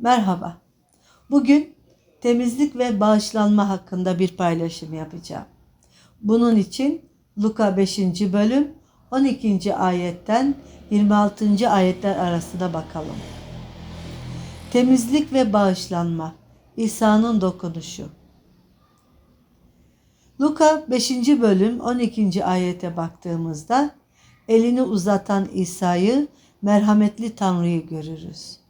Merhaba. Bugün temizlik ve bağışlanma hakkında bir paylaşım yapacağım. Bunun için Luka 5. bölüm 12. ayetten 26. ayetler arasında bakalım. Temizlik ve bağışlanma. İsa'nın dokunuşu. Luka 5. bölüm 12. ayete baktığımızda elini uzatan İsa'yı merhametli Tanrı'yı görürüz.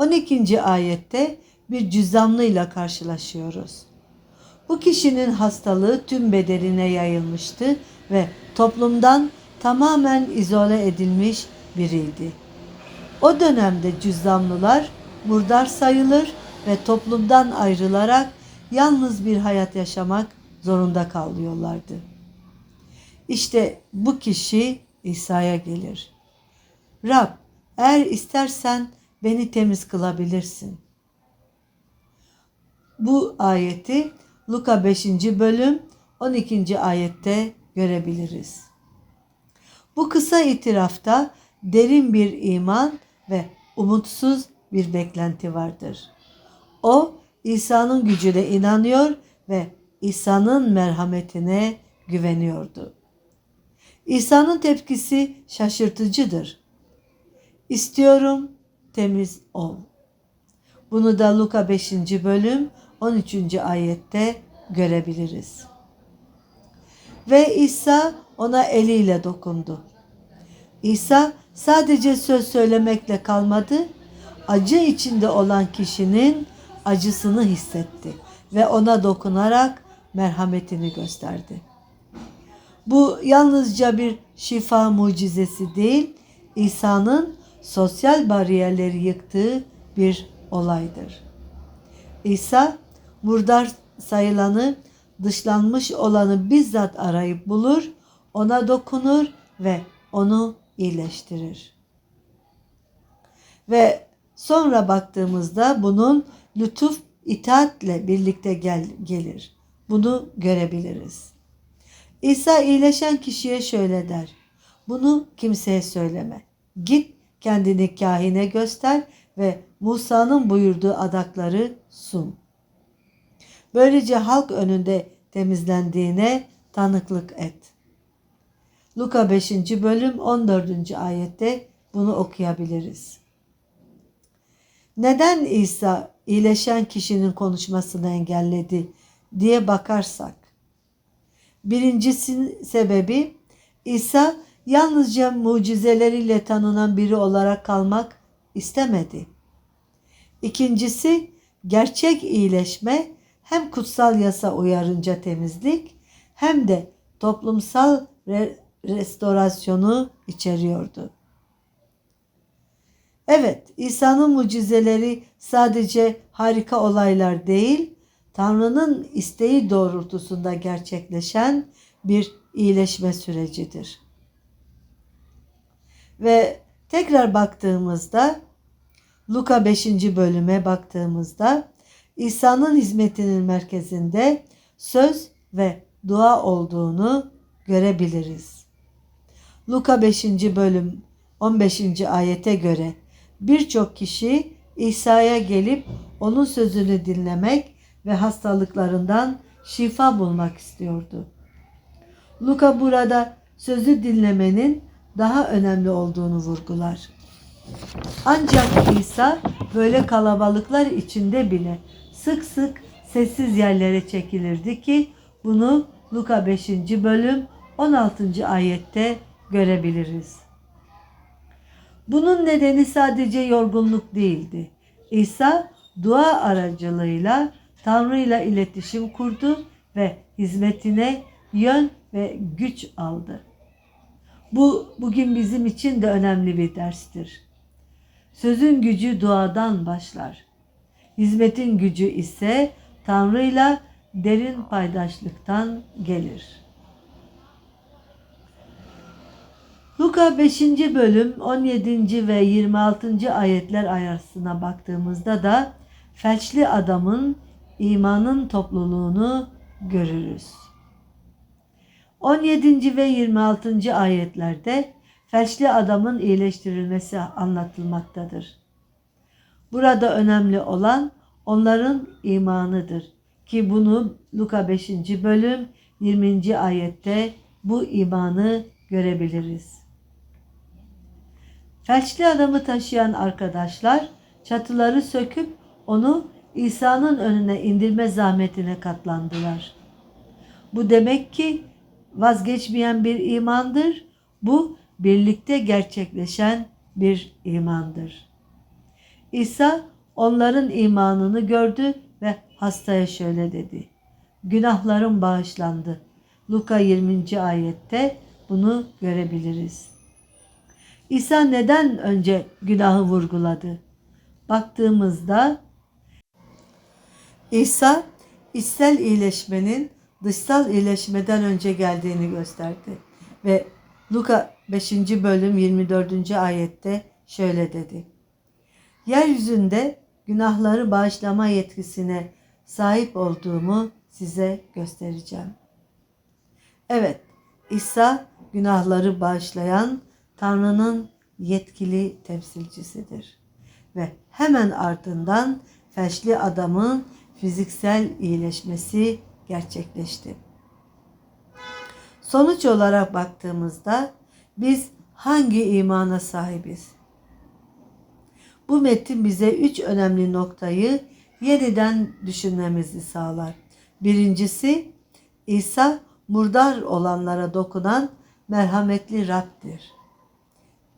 12. ayette bir cüzdanlıyla karşılaşıyoruz. Bu kişinin hastalığı tüm bedenine yayılmıştı ve toplumdan tamamen izole edilmiş biriydi. O dönemde cüzdanlılar murdar sayılır ve toplumdan ayrılarak yalnız bir hayat yaşamak zorunda kalıyorlardı. İşte bu kişi İsa'ya gelir. Rab, eğer istersen beni temiz kılabilirsin. Bu ayeti Luka 5. bölüm 12. ayette görebiliriz. Bu kısa itirafta derin bir iman ve umutsuz bir beklenti vardır. O İsa'nın gücüne inanıyor ve İsa'nın merhametine güveniyordu. İsa'nın tepkisi şaşırtıcıdır. İstiyorum temiz ol. Bunu da Luka 5. bölüm 13. ayette görebiliriz. Ve İsa ona eliyle dokundu. İsa sadece söz söylemekle kalmadı, acı içinde olan kişinin acısını hissetti ve ona dokunarak merhametini gösterdi. Bu yalnızca bir şifa mucizesi değil, İsa'nın sosyal bariyerleri yıktığı bir olaydır. İsa murdar sayılanı, dışlanmış olanı bizzat arayıp bulur, ona dokunur ve onu iyileştirir. Ve sonra baktığımızda bunun lütuf itaatle birlikte gel gelir. Bunu görebiliriz. İsa iyileşen kişiye şöyle der. Bunu kimseye söyleme. Git kendini kahine göster ve Musa'nın buyurduğu adakları sun. Böylece halk önünde temizlendiğine tanıklık et. Luka 5. bölüm 14. ayette bunu okuyabiliriz. Neden İsa iyileşen kişinin konuşmasını engelledi diye bakarsak. Birincisi sebebi İsa yalnızca mucizeleriyle tanınan biri olarak kalmak istemedi. İkincisi gerçek iyileşme hem kutsal yasa uyarınca temizlik hem de toplumsal re restorasyonu içeriyordu. Evet, İsa'nın mucizeleri sadece harika olaylar değil, Tanrı'nın isteği doğrultusunda gerçekleşen bir iyileşme sürecidir. Ve tekrar baktığımızda Luka 5. bölüme baktığımızda İsa'nın hizmetinin merkezinde söz ve dua olduğunu görebiliriz. Luka 5. bölüm 15. ayete göre birçok kişi İsa'ya gelip onun sözünü dinlemek ve hastalıklarından şifa bulmak istiyordu. Luka burada sözü dinlemenin daha önemli olduğunu vurgular. Ancak İsa böyle kalabalıklar içinde bile sık sık sessiz yerlere çekilirdi ki bunu Luka 5. bölüm 16. ayette görebiliriz. Bunun nedeni sadece yorgunluk değildi. İsa dua aracılığıyla Tanrı ile iletişim kurdu ve hizmetine yön ve güç aldı. Bu bugün bizim için de önemli bir derstir. Sözün gücü duadan başlar. Hizmetin gücü ise Tanrı'yla derin paydaşlıktan gelir. Luka 5. bölüm 17. ve 26. ayetler arasına baktığımızda da felçli adamın imanın topluluğunu görürüz. 17. ve 26. ayetlerde felçli adamın iyileştirilmesi anlatılmaktadır. Burada önemli olan onların imanıdır. Ki bunu Luka 5. bölüm 20. ayette bu imanı görebiliriz. Felçli adamı taşıyan arkadaşlar çatıları söküp onu İsa'nın önüne indirme zahmetine katlandılar. Bu demek ki vazgeçmeyen bir imandır. Bu birlikte gerçekleşen bir imandır. İsa onların imanını gördü ve hastaya şöyle dedi. Günahların bağışlandı. Luka 20. ayette bunu görebiliriz. İsa neden önce günahı vurguladı? Baktığımızda İsa içsel iyileşmenin dışsal iyileşmeden önce geldiğini gösterdi. Ve Luka 5. bölüm 24. ayette şöyle dedi. Yeryüzünde günahları bağışlama yetkisine sahip olduğumu size göstereceğim. Evet, İsa günahları bağışlayan Tanrı'nın yetkili temsilcisidir. Ve hemen ardından felçli adamın fiziksel iyileşmesi gerçekleşti. Sonuç olarak baktığımızda biz hangi imana sahibiz? Bu metin bize üç önemli noktayı yeniden düşünmemizi sağlar. Birincisi İsa murdar olanlara dokunan merhametli Rab'dir.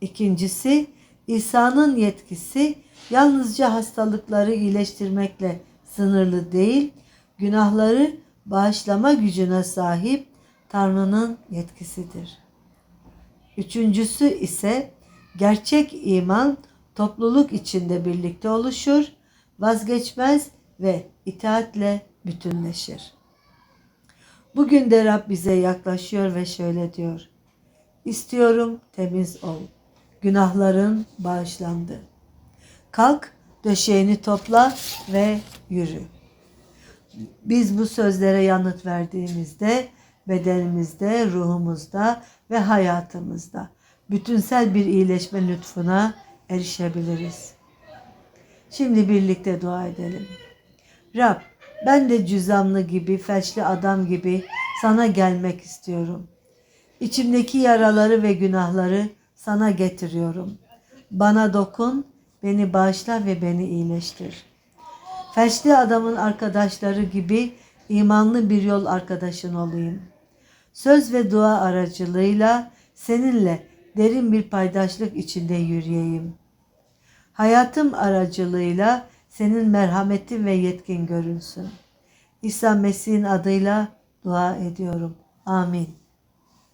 İkincisi İsa'nın yetkisi yalnızca hastalıkları iyileştirmekle sınırlı değil, günahları bağışlama gücüne sahip Tanrı'nın yetkisidir. Üçüncüsü ise gerçek iman topluluk içinde birlikte oluşur, vazgeçmez ve itaatle bütünleşir. Bugün de Rab bize yaklaşıyor ve şöyle diyor. İstiyorum temiz ol. Günahların bağışlandı. Kalk, döşeğini topla ve yürü. Biz bu sözlere yanıt verdiğimizde bedenimizde, ruhumuzda ve hayatımızda bütünsel bir iyileşme lütfuna erişebiliriz. Şimdi birlikte dua edelim. Rab, ben de cüzamlı gibi, felçli adam gibi sana gelmek istiyorum. İçimdeki yaraları ve günahları sana getiriyorum. Bana dokun, beni bağışla ve beni iyileştir. Felçli adamın arkadaşları gibi imanlı bir yol arkadaşın olayım. Söz ve dua aracılığıyla seninle derin bir paydaşlık içinde yürüyeyim. Hayatım aracılığıyla senin merhametin ve yetkin görünsün. İsa Mesih'in adıyla dua ediyorum. Amin.